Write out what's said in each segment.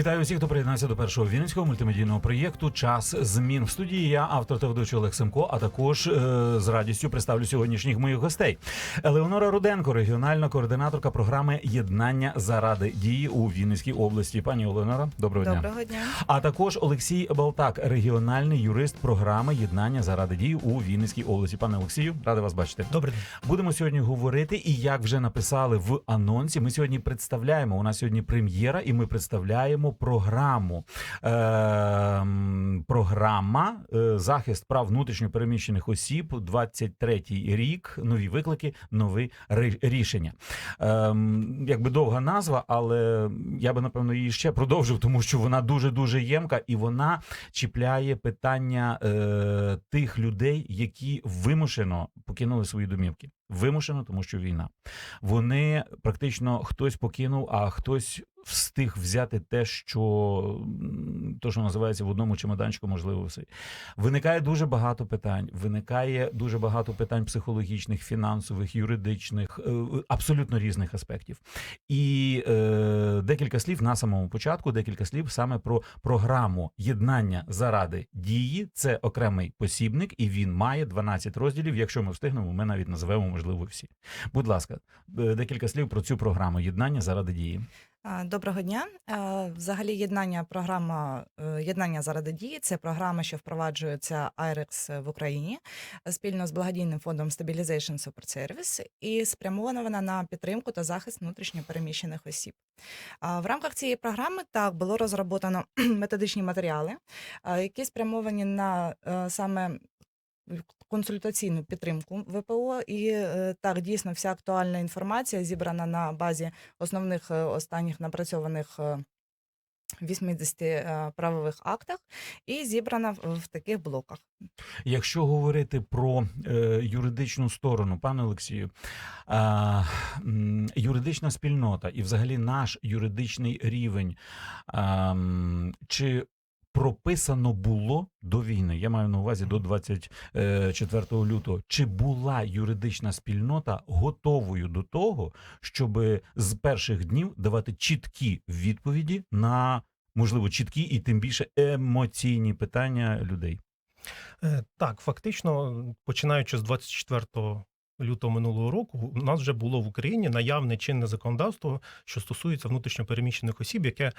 Вітаю усіх, хто приєднався до першого вінницького мультимедійного проєкту Час змін в студії. Я автор та ведучий Олег Семко, а також е, з радістю представлю сьогоднішніх моїх гостей. Елеонора Руденко, регіональна координаторка програми Єднання заради дії у Вінницькій області. Пані Елеонора, доброго дня. Доброго дня. А також Олексій Балтак, регіональний юрист програми Єднання заради дії у Вінницькій області. Пане Олексію, радий вас бачити. Добрий день. Будемо сьогодні говорити, і як вже написали в анонсі, ми сьогодні представляємо. У нас сьогодні прем'єра, і ми представляємо програму. Е, програма захист прав внутрішньо переміщених осіб. 23-й рік. Нові виклики, нові рішення. Е, якби довга назва, але я би напевно її ще продовжив, тому що вона дуже дуже ємка, і вона чіпляє питання е, тих людей, які вимушено покинули свої домівки. Вимушено, тому що війна. Вони практично хтось покинув, а хтось встиг взяти те, що то, що називається в одному чемоданчику, можливо, все. Виникає дуже багато питань. Виникає дуже багато питань психологічних, фінансових, юридичних, е, абсолютно різних аспектів. І е, декілька слів на самому початку, декілька слів саме про програму єднання заради дії. Це окремий посібник, і він має 12 розділів. Якщо ми встигнемо, ми навіть називемо можливо всі. Будь ласка, е, декілька слів про цю програму єднання заради дії. А, Доброго дня. Е, Взагалі, єднання програма е, єднання заради дії це програма, що впроваджується IREX в Україні е, спільно з благодійним фондом Stabilization Support Service і спрямована вона на підтримку та захист внутрішньо переміщених осіб. В рамках цієї програми так було розроблено методичні матеріали, е, які спрямовані на е, саме консультаційну підтримку ВПО. І е, так дійсно вся актуальна інформація зібрана на базі основних е, останніх напрацьованих. е, 80 е, правових актах і зібрана в, таких блоках. Якщо говорити про е, юридичну сторону, пане Олексію, е, юридична спільнота і взагалі наш юридичний рівень, е, чи прописано було до війни? Я маю на увазі до 24 лютого. Чи була юридична спільнота готовою до того, щоб з перших днів давати чіткі відповіді на можливо чіткі і тим більше емоційні питання людей? Е, Так, фактично, починаючи з 24 лютого минулого року, у нас вже було в Україні наявне чинне законодавство, що стосується внутрішньопереміщених осіб, яке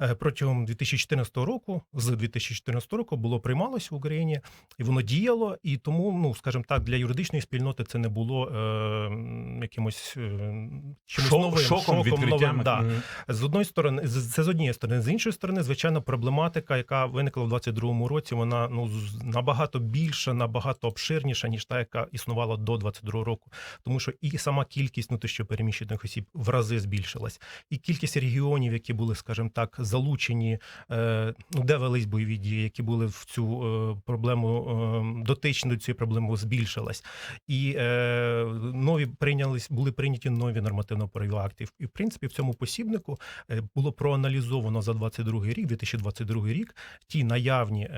е, протягом 2014 року, з 2014 року було приймалося в Україні, і воно діяло. І тому, ну скажімо так, для юридичної спільноти це не було е, якимось е, чимось Шок- новим шоком, відкриттям. новим, да. Мгм. З одної сторони, з- це з однієї сторони. З іншої сторони, звичайно, проблематика, яка виникла в 22-му році, вона ну набагато більша, набагато обширніша, ніж та, яка існувала до 22-го року. Тому що і сама кількість внутрішньопереміщених осіб в рази збільшилась, і кількість регіонів, які були, скажімо так, залучені, е, ну де велись бойові дії, які були в цю е, проблему е, дотичні до цієї проблеми, збільшилась. І нові прийнялись, були прийняті нові нормативно-правові акти. І в принципі в цьому посібнику було проаналізовано за 22 рік, 2022 рік, ті наявні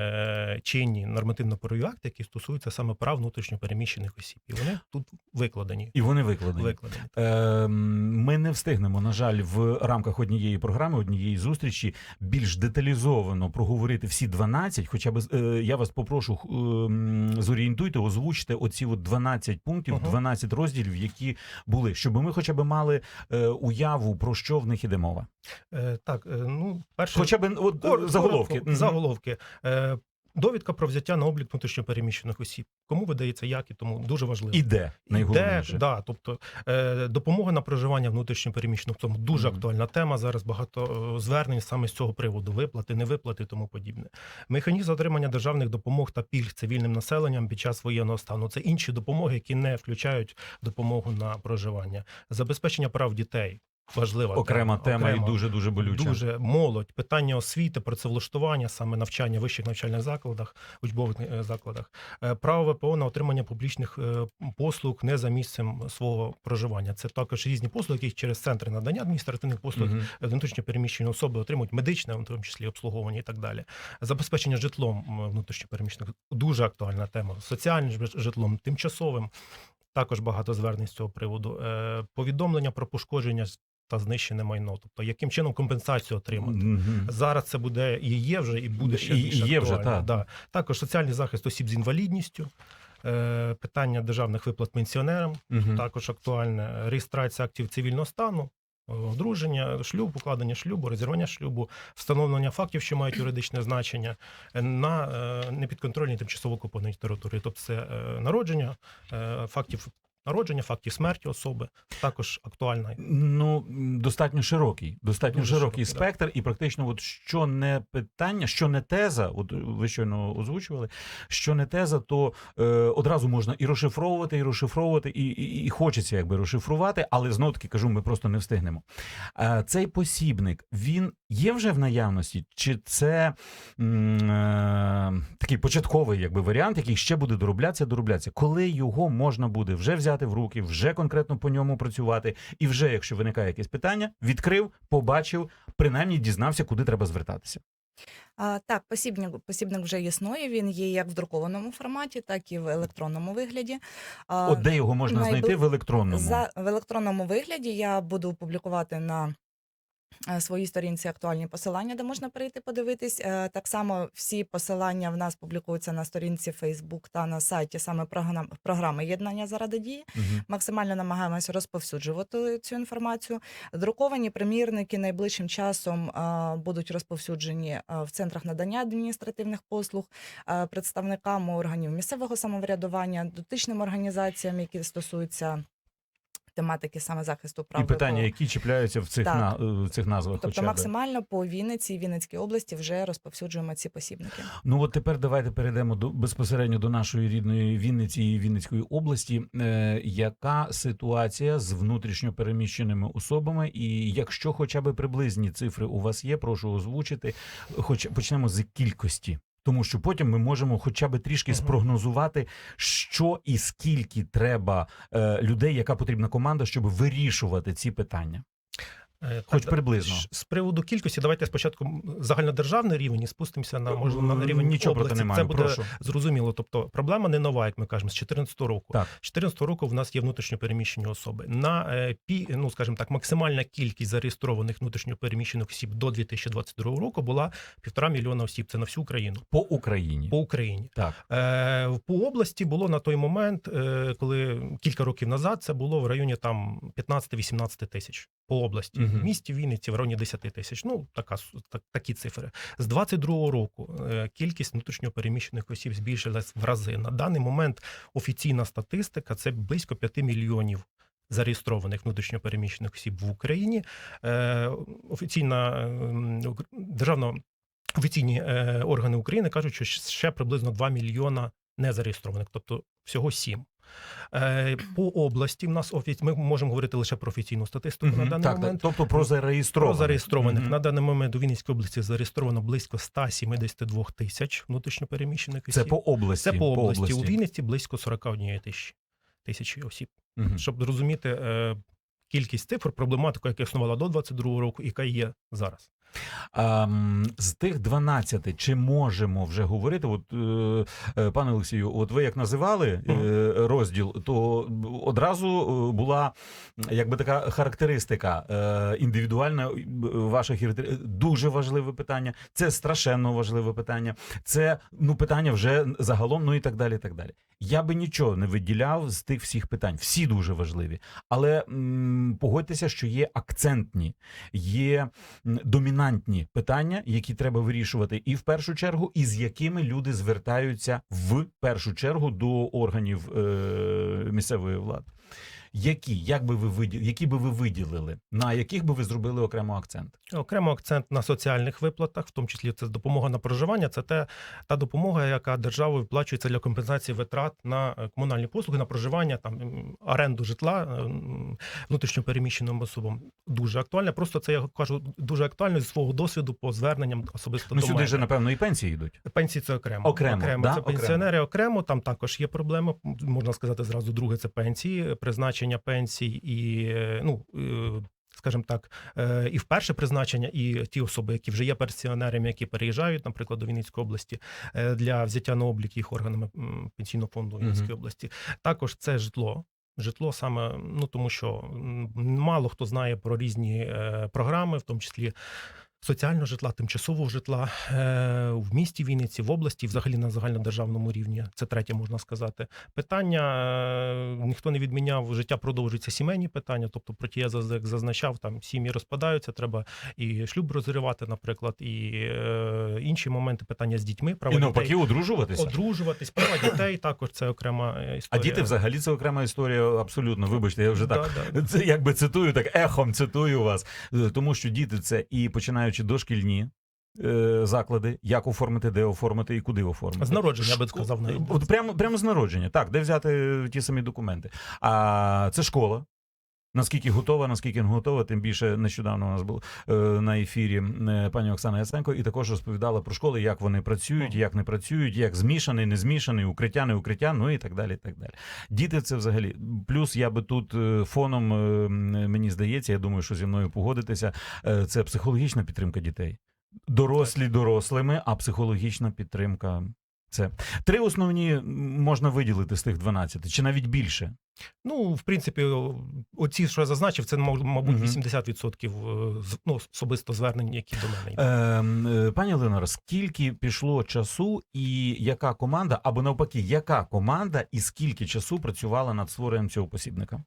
чинні нормативно-правові акти, які стосуються саме прав внутрішньопереміщених осіб. І вони тут викладені. І вони викладені. Викладені. Ем, Ми не встигнемо, на жаль, в рамках однієї програми, однієї зустрічі більш деталізовано проговорити всі 12, Хоча б е, я вас попрошу ем, зорієнтуйте, озвучте оці от 12 пунктів, Ага. 12 розділів, які були, щоб ми хоча б мали е, уяву про що в них іде мова. Е, так, е, ну перше Хоча б от, е, Кор- заголовки. Заголовки. Е, Довідка про взяття на облік внутрішньопереміщених осіб. Кому видається як і тому дуже важливо. Іде Де, найголовніше. да, тобто е, допомога на проживання внутрішньопереміщених в цьому дуже Мгм. актуальна тема. Зараз багато е, звернень саме з цього приводу: виплати, невиплати, тому подібне. Механізм отримання державних допомог та пільг цивільним населенням під час воєнного стану. Це інші допомоги, які не включають допомогу на проживання, забезпечення прав дітей. Важлива Окрема тема окрема. і дуже дуже болюча. Дуже молодь, питання освіти, працевлаштування, саме навчання в вищих навчальних закладах, учбових е, закладах, Е, право ВПО на отримання публічних е, послуг не за місцем свого проживання. Це також різні послуги, які через центри надання адміністративних послуг Мгм. внутрішньо переміщені особи отримують медичне, в тому числі обслуговування і так далі. Забезпечення житлом внутрішньо переміщених дуже актуальна тема. Соціальним житлом, тимчасовим. Також багато звернень з цього приводу. Повідомлення про пошкодження та знищене майно. Тобто, яким чином компенсацію отримати. Мгм. Зараз це буде і є вже, і буде ще І- і є вже, так. Да. Також соціальний захист осіб з інвалідністю, е, питання державних виплат пенсіонерам, Мгм. також актуальне. Реєстрація актів цивільного стану, е, одруження, шлюб, укладення шлюбу, розірвання шлюбу, встановлення фактів, що мають юридичне значення е, на непідконтрольній тимчасово окупованій території. Тобто це народження, фактів народження, фактів смерті особи, також актуальна. Ну, достатньо широкий, достатньо Дуже широкий широкий, да. спектр, і практично, от що не питання, що не теза, от ви щойно озвучували, що не теза, то е, одразу можна і розшифровувати, і розшифровувати, і, і, і хочеться якби розшифрувати, але знов таки кажу, ми просто не встигнемо. Е, цей посібник він є вже в наявності, чи це м, е, такий початковий якби варіант, який ще буде дороблятися, дороблятися, коли його можна буде вже взяти в руки, вже конкретно по ньому працювати, і вже, якщо виникає якесь питання, відкрив, побачив, принаймні дізнався, куди треба звертатися. А, так, посібник, посібник вже існує. Він є як в друкованому форматі, так і в електронному вигляді. А, От де його можна знайти в електронному. За в електронному вигляді я буду публікувати на своїй сторінці актуальні посилання, де можна прийти подивитись. Е, Так само всі посилання в нас публікуються на сторінці Facebook та на сайті саме програм, програми єднання заради дії. Мгм. Максимально намагаємося розповсюджувати цю інформацію. Друковані примірники найближчим часом е, будуть розповсюджені е, в центрах надання адміністративних послуг, е, представникам органів місцевого самоврядування, дотичним організаціям, які стосуються тематики саме захисту прав. І питання, які чіпляються в цих, Так. на, в цих назвах. Тобто хоча максимально по Вінниці і Вінницькій області вже розповсюджуємо ці посібники. Ну от тепер давайте перейдемо до безпосередньо до нашої рідної Вінниці і Вінницької області. Е, яка ситуація з внутрішньо переміщеними особами? І якщо хоча б приблизні цифри у вас є, прошу озвучити. Хоч почнемо з кількості. Тому що потім ми можемо хоча б трішки спрогнозувати, що і скільки треба е, людей, яка потрібна команда, щоб вирішувати ці питання, хоч так, приблизно. З приводу кількості, давайте спочатку загальнодержавний рівень і спустимося на можливо на рівень нічого проти області. не Це буде Прошу. зрозуміло. Тобто проблема не нова, як ми кажемо, з 2014 року. Так. З 2014 року в нас є внутрішньо переміщені особи. На е, ну скажімо так, максимальна кількість зареєстрованих внутрішньо переміщених осіб до 2022 року була півтора мільйона осіб. Це на всю Україну По Україні. по Україні. Так. Е, по області було на той момент, е, коли кілька років назад це було в районі там 15-18 тисяч по області. Мгм. В місті Вінниці в районі 10 тисяч. Ну така так, такі цифри. З 22 року е, кількість внутрішньо переміщених осіб збільшилась в рази. На даний момент офіційна статистика це близько 5 мільйонів. Зареєстрованих внутрішньо переміщених осіб в Україні. Е, офіційна е, м, державна офіційні е, органи України кажуть, що ще приблизно 2 мільйона незареєстрованих, тобто всього 7. Е, по області в нас офіці... ми можемо говорити лише про офіційну статистику на даний так, момент. тобто про Про зареєстрованих. зареєстрованих Мгм. на даний момент у Вінницькій області зареєстровано близько 172 тисяч внутрішньопереміщених осіб. Це по області. Це по області. У Вінниці близько 41 тисячі тисячі осіб. Мгм. Щоб зрозуміти е, кількість цифр, проблематику, яка існувала до 22 року, яка є зараз. А, м, з тих 12, чи можемо вже говорити? От, е, е, пане Олексію, от ви як називали е, розділ, то одразу була якби така характеристика індивідуальна ваших дуже важливе питання. Це страшенно важливе питання. Це ну питання вже загалом, ну і так далі. і так далі. Я би нічого не виділяв з тих всіх питань. Всі дуже важливі. Але м, погодьтеся, що є акцентні, є м, домінантні питання, які треба вирішувати, і в першу чергу, і з якими люди звертаються в першу чергу до органів е, місцевої влади. Які? Як би ви виділи, які би ви виділили? На яких би ви зробили окремо акцент? Окремо акцент на соціальних виплатах, в тому числі це допомога на проживання. Це те та допомога, яка державою виплачується для компенсації витрат на е, комунальні послуги, на проживання, там оренду житла е, внутрішньопереміщеним особам. Дуже актуальна. Просто це я кажу дуже актуально зі свого досвіду по зверненням особисто Ну до сюди ж напевно і пенсії йдуть. Пенсії це окремо. Окремо, да? Це Окремо. пенсіонери окремо. Там також є проблема. Можна сказати зразу. Друге це пенсії, призначення пенсій і е, ну. е, Скажімо так, е, і вперше призначення, і ті особи, які вже є пенсіонерами, які переїжджають, наприклад, до Вінницької області для взяття на облік їх органами пенсійного фонду Вінницької області. Також це житло. Житло саме ну тому, що мало хто знає про різні е, програми, в тому числі соціального житла, тимчасового житла е, в місті Вінниці, в області, взагалі на загальнодержавному рівні. Це третє можна сказати. Питання е, ніхто не відміняв. Життя продовжується сімейні питання. Тобто, проті я заз- як зазначав, там сім'ї розпадаються. Треба і шлюб розривати, наприклад, і е, інші моменти питання з дітьми. Права І навпаки, одружуватися. Одружуватись, права дітей також це окрема е, А діти взагалі це окрема історія. Абсолютно, вибачте, я вже так Да, да. Це якби цитую, так ехом цитую вас, тому що діти це і починаючи дошкільні. е, Заклади, як оформити, де оформити і куди оформити. З народження, я би сказав, навіть. От прямо, прямо з народження, так, де взяти ті самі документи. А це школа. Наскільки готова, наскільки не готова, тим більше нещодавно у нас був е, на ефірі е, пані Оксана Яценко, і також розповідала про школи, як вони працюють, як не працюють, як змішаний, не змішаний, укриття, не укриття, ну і так далі. і так далі. Діти це взагалі. Плюс я би тут е, фоном, мені здається, я думаю, що зі мною погодитися, це психологічна підтримка дітей. Дорослі дорослими, а психологічна підтримка. Це три основні можна виділити з тих 12, чи навіть більше. Ну, в принципі, оці, що я зазначив, це мабуть Мгм. 80% е, ну, особисто звернень, які до мене йдуть. Ем, е, Пані Ленора, скільки пішло часу, і яка команда, або навпаки, яка команда і скільки часу працювала над створенням цього посібника?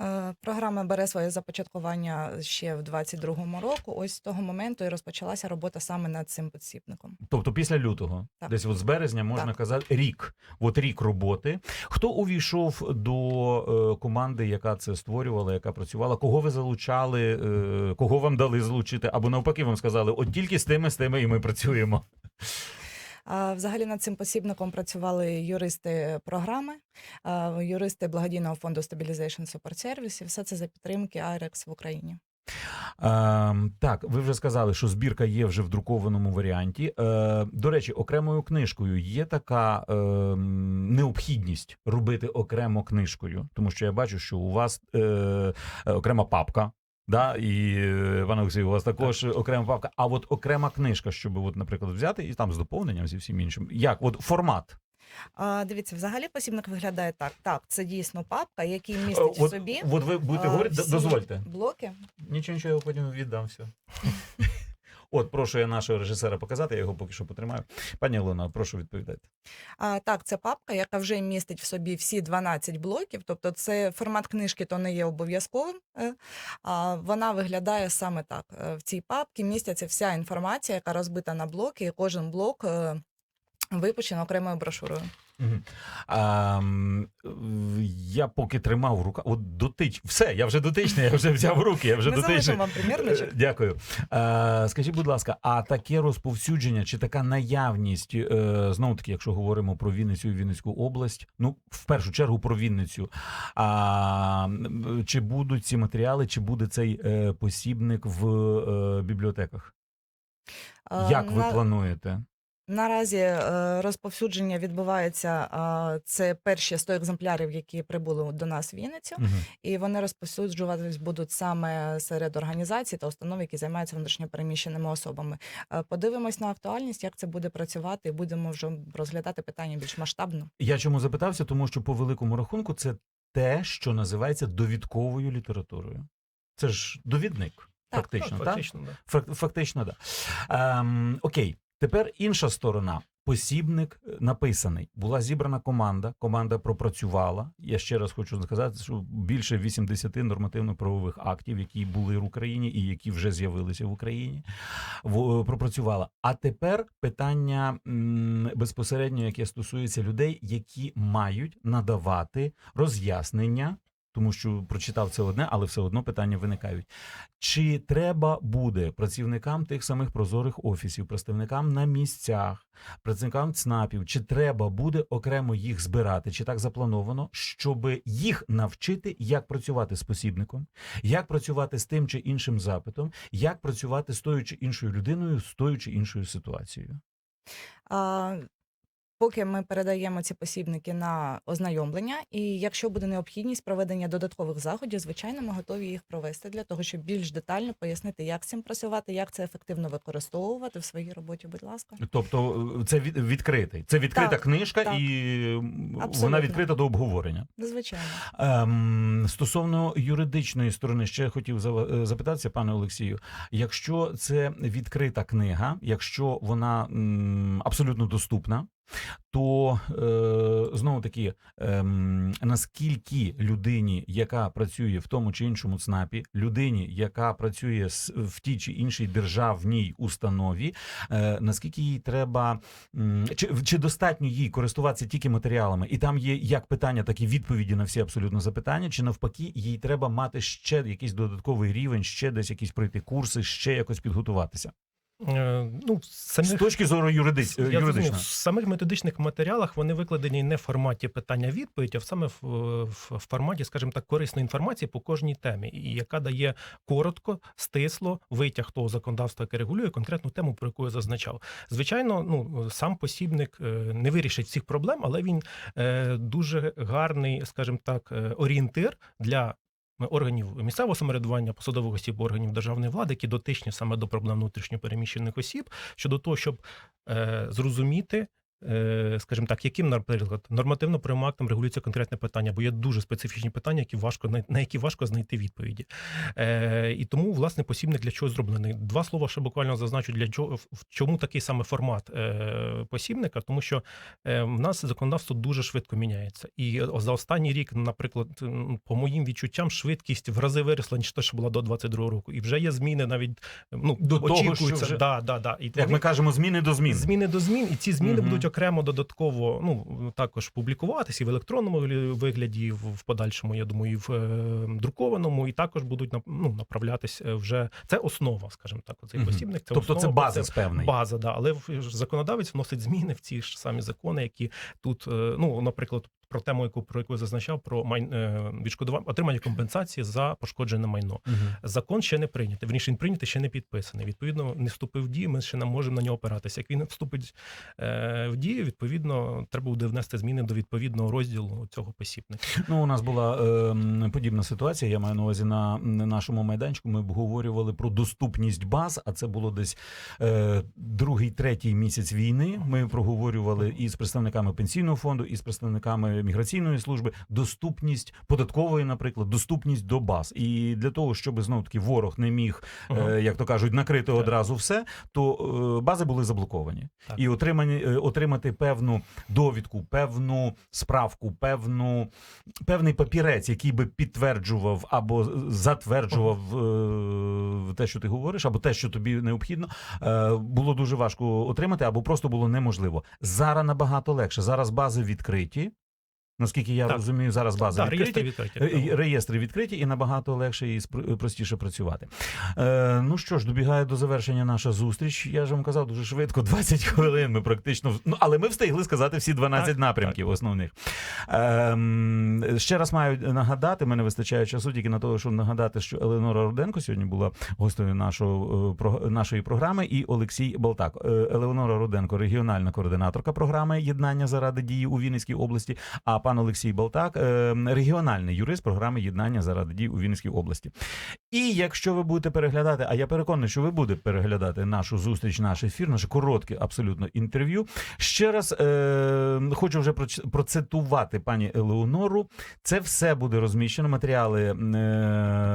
Е, Програма бере своє започаткування ще в 22-му року. Ось з того моменту і розпочалася робота саме над цим посібником. Тобто після лютого, Так. десь от з березня можна Так. казати рік. От рік роботи. Хто увійшов до е, команди, яка це створювала, яка працювала? Кого ви залучали? Е, кого вам дали залучити? Або навпаки, вам сказали, от тільки з тими, з тими, і ми працюємо. Взагалі над цим посібником працювали юристи програми, юристи благодійного фонду Stabilization Support Service. Все це за підтримки IREX в Україні. Ем, так, ви вже сказали, що збірка є вже в друкованому варіанті. Е, до речі, окремою книжкою є така ем, необхідність робити окремо книжкою, тому що я бачу, що у вас е, е, окрема папка. Да, і е, пане Олексію, у вас також окрема папка. А от окрема книжка, щоб, от, наприклад, взяти і там з доповненням зі всім іншим. Як? От формат. А, Дивіться, взагалі посібник виглядає так. Так, це дійсно папка, який містить в от, собі от ви будете говорити, дозвольте. блоки. Нічого, нічого, я потім віддам все. От, прошу я нашого режисера показати, я його поки що потримаю. Пані Олена, прошу відповідати. А, так, це папка, яка вже містить в собі всі 12 блоків. Тобто, це формат книжки, то не є обов'язковим. е, А вона виглядає саме так. Е, В цій папці міститься вся інформація, яка розбита на блоки, і кожен блок е, випущено окремою брошурою. А, я поки тримав в руках. От дотич. Все, я вже дотичний, я вже взяв руки, я вже Ми дотичний. вам примірничок. Е, Дякую. Е, скажіть, будь ласка, а таке розповсюдження чи така наявність, е, знову таки, якщо говоримо про Вінницю і Вінницьку область, ну в першу чергу про Вінницю. А чи будуть ці матеріали, чи буде цей посібник в бібліотеках? Як ви на- плануєте? Наразі е, розповсюдження відбувається. Це перші 100 екземплярів, які прибули до нас в Вінницю, Мгм. і вони розповсюджуватись будуть саме серед організацій та установ, які займаються внутрішньопереміщеними особами. Е, Подивимось на актуальність, як це буде працювати, і будемо вже розглядати питання більш масштабно. Я чому запитався? Тому що по великому рахунку це те, що називається довідковою літературою. Це ж довідник, Так, фактично, так? фактично, да. Фак- Фактично, так. Да. Ем, окей, тепер інша сторона. Посібник е, написаний. Була зібрана команда. Команда пропрацювала. Я ще раз хочу сказати, що більше 80 нормативно-правових актів, які були в Україні і які вже з'явилися в Україні, в- пропрацювала. А тепер питання безпосередньо, яке стосується людей, які мають надавати роз'яснення. Тому що прочитав це одне, але все одно питання виникають. Чи треба буде працівникам тих самих прозорих офісів, представникам на місцях, працівникам ЦНАПів, чи треба буде окремо їх збирати, чи так заплановано, щоб їх навчити, як працювати з посібником, як працювати з тим чи іншим запитом, як працювати з тою чи іншою людиною, з тою чи іншою ситуацією? А, Поки ми передаємо ці посібники на ознайомлення, і якщо буде необхідність проведення додаткових заходів, звичайно, ми готові їх провести для того, щоб більш детально пояснити, як з цим працювати, як це ефективно використовувати в своїй роботі. Будь ласка. Тобто е, це від, відкритий. Це відкрита Так, книжка, так. і м, вона відкрита до обговорення. Звичайно. Ем, стосовно юридичної сторони, ще хотів е, запитатися, пане Олексію. Якщо це відкрита книга, якщо вона м, абсолютно доступна, то е, знову таки, ем, наскільки людині, яка працює в тому чи іншому ЦНАПі, людині, яка працює в тій чи іншій державній установі, е, наскільки їй треба, чи, чи достатньо їй користуватися тільки матеріалами, і там є як питання, так і відповіді на всі абсолютно запитання, чи навпаки, їй треба мати ще якийсь додатковий рівень, ще десь якісь пройти курси, ще якось підготуватися. Е, Ну, З точки зору юридич, Я юридично. в самих методичних матеріалах вони викладені не в форматі питання-відповідь, а саме в, в, в форматі, скажімо так, корисної інформації по кожній темі, і яка дає коротко, стисло витяг того законодавства, яке регулює конкретну тему, про яку я зазначав. Звичайно, ну сам посібник е, не вирішить всіх проблем, але він е, дуже гарний, скажімо так, орієнтир для. Органів місцевого самоврядування, посадових осіб органів державної влади, які дотичні саме до проблем внутрішньопереміщених осіб, щодо того, щоб е, зрозуміти, е, скажімо так, яким, наприклад, нормативно-правовим актом регулюється конкретне питання, бо є дуже специфічні питання, які важко на які важко знайти відповіді. Е, і тому, власне, посібник для чого зроблений. Два слова ще буквально зазначу для чого в- чому такий саме формат е, посібника, тому що е, в нас законодавство дуже швидко міняється. І е, за останній рік, наприклад, по моїм відчуттям, швидкість в рази виросла, ніж те, що була до 22 року. І вже є зміни навіть ну, До того, що вже- да, да, да. І Як ми кажемо, зміни до змін. Зміни до змін, і ці зміни Мгм. будуть окремо додатково ну також публікуватися і в електронному вигляді, і в подальшому, я думаю, і в е, друкованому, і також будуть ну, направлятись е, вже це основа, скажімо так. Мгм. посібник. Це Тобто це база базис певний. база, да. Але законодавець вносить зміни в ці ж самі закони, які тут, е, ну, наприклад. Про тему, яку про яку я зазначав, про май... е, відшкодування отримання компенсації за пошкоджене майно. Мгм. Закон ще не прийнятий. Верніше, він прийнятий, ще не підписаний. Відповідно, не вступив в дію. Ми ще не можемо на нього опиратися. Як він вступить е, в дію, відповідно, треба буде внести зміни до відповідного розділу цього посібника. Ну, у нас була е, подібна ситуація. Я маю на увазі на нашому майданчику. Ми обговорювали про доступність баз, а це було десь е, другий, третій місяць війни. Ми проговорювали і з представниками пенсійного фонду, і з представниками міграційної служби доступність податкової, наприклад, доступність до баз. І для того, щоб знов таки ворог не міг, Ага. е, як то кажуть, накрити Так. одразу все, то е, бази були заблоковані. Так. І отримані, е, отримати певну довідку, певну справку, певну, певний папірець, який би підтверджував або затверджував е, те, що ти говориш, або те, що тобі необхідно, е, було дуже важко отримати, або просто було неможливо. Зараз набагато легше. Зараз бази відкриті. Наскільки я Так. розумію, зараз бази Так, відкриті. реєстри відкриті. Е, Реєстри відкриті і набагато легше і простіше працювати. Е, ну що ж, добігає до завершення наша зустріч. Я ж вам казав дуже швидко, 20 хвилин. Ми практично ну, але ми встигли сказати всі 12 Так, напрямків основних. Ем, ще раз маю нагадати, мене вистачає часу тільки на те, щоб нагадати, що Елеонора Руденко сьогодні була гостею нашого, е, про- нашої програми, і Олексій Болтак. Е, Елеонора Руденко, регіональна координаторка програми Єднання заради дії у Вінницькій області. А пан Олексій Болтак, е, регіональний юрист програми Єднання заради дій у Вінницькій області. І якщо ви будете переглядати, а я переконаний, що ви будете переглядати нашу зустріч, наш ефір, наше коротке абсолютно інтерв'ю. Ще раз е, хочу вже процитувати пані Елеонору. Це все буде розміщено. Матеріали, е,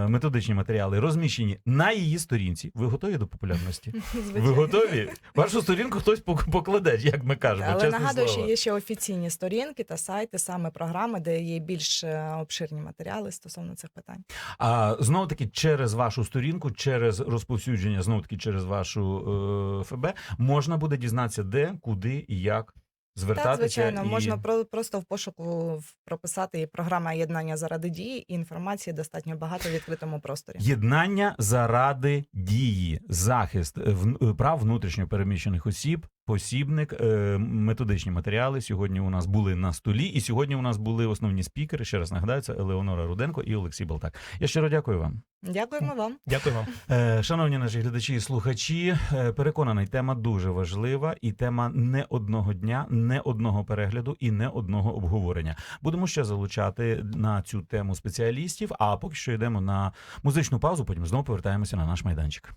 методичні матеріали розміщені на її сторінці. Ви готові до популярності? Ви готові? Вашу сторінку хтось покладе, як ми кажемо. Але нагадую, слово. що є ще офіційні сторінки та сайти, саме програми, де є більш е, обширні матеріали стосовно цих питань. А знову таки через вашу сторінку, через розповсюдження, знову таки через вашу е, ФБ, можна буде дізнатися, де, куди і як звертатися. Так, звичайно, і... можна про, просто в пошуку прописати програма єднання заради дії, і інформації достатньо багато в відкритому просторі. Єднання заради дії, захист е, е, прав внутрішньо переміщених осіб, посібник, е, методичні матеріали сьогодні у нас були на столі, і сьогодні у нас були основні спікери. Ще раз нагадаю, це Елеонора Руденко і Олексій Балтак. Я щиро дякую вам. Дякуємо вам. Дякую вам. Е, Шановні наші глядачі і слухачі, е, переконаний, тема дуже важлива, і тема не одного дня, не одного перегляду і не одного обговорення. Будемо ще залучати на цю тему спеціалістів. А поки що йдемо на музичну паузу. Потім знову повертаємося на наш майданчик.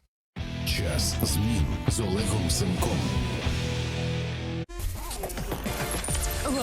Час змін з Олегом Семком.